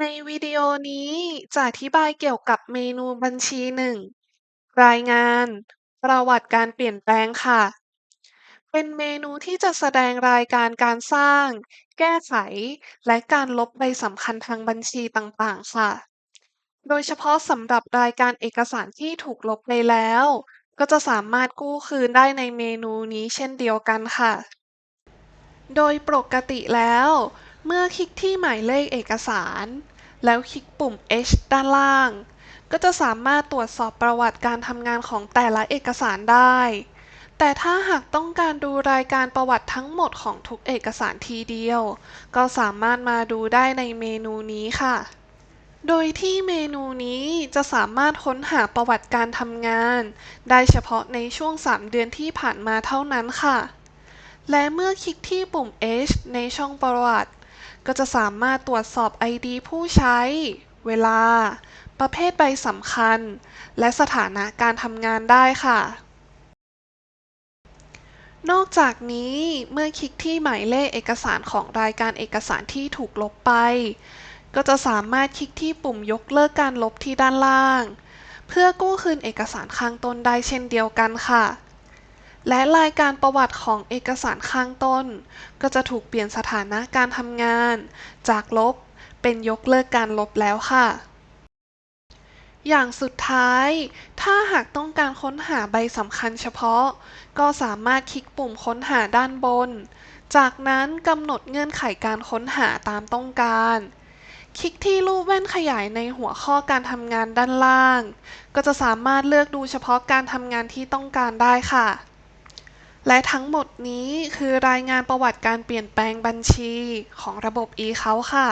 ในวิดีโอนี้จะอธิบายเกี่ยวกับเมนูบัญชีหนึ่งรายงาน ประวัติการเปลี่ยนแปลงค่ะ เป็นเมนูที่จะแสดงรายการการสร้าง แก้ไข และการลบใบสำคัญทางบัญชีต่างๆ ค่ะ โดยเฉพาะสำหรับรายการเอกสารที่ถูกลบไปแล้ว ก็จะสามารถกู้คืนได้ในเมนูนี้เช่นเดียวกันค่ะ โดยปกติแล้ว เมื่อคลิกที่หมายเลขเอกสาร แล้วคลิกปุ่ม H ด้านล่าง ก็จะสามารถตรวจสอบประวัติการทำงานของแต่ละเอกสารได้ แต่ถ้าหากต้องการดูรายการประวัติทั้งหมดของทุกเอกสารทีเดียว ก็สามารถมาดูได้ในเมนูนี้ค่ะ โดยที่เมนูนี้จะสามารถค้นหาประวัติการทำงาน ได้เฉพาะในช่วง 3 เดือนที่ผ่านมาเท่านั้นค่ะ และเมื่อคลิกที่ปุ่ม H ในช่องประวัติ ก็จะสามารถตรวจสอบ ID ผู้ใช้ เวลา ประเภทใบสำคัญ และสถานะการทำงานได้ค่ะ นอกจากนี้เมื่อคลิกที่หมายเลขเอกสารของรายการเอกสารที่ถูกลบไป ก็จะสามารถคลิกที่ปุ่มยกเลิกการลบที่ด้านล่าง เพื่อกู้คืนเอกสารข้างต้นได้เช่นเดียวกันค่ะ และรายการประวัติของเอกสารข้างต้น ก็จะถูกเปลี่ยนสถานะการทำงาน จากลบ เป็นยกเลิกการลบแล้วค่ะ อย่างสุดท้าย ถ้าหากต้องการค้นหาใบสำคัญเฉพาะ ก็สามารถคลิกปุ่มค้นหาด้านบน จากนั้นกำหนดเงื่อนไขการค้นหาตามต้องการคลิกที่รูปแว่นขยายในหัวข้อการทำงานด้านล่าง ก็จะสามารถเลือกดูเฉพาะการทำงานที่ต้องการได้ค่ะ และทั้งหมดนี้คือรายงานประวัติการเปลี่ยนแปลงบัญชีของระบบ eCount ค่ะ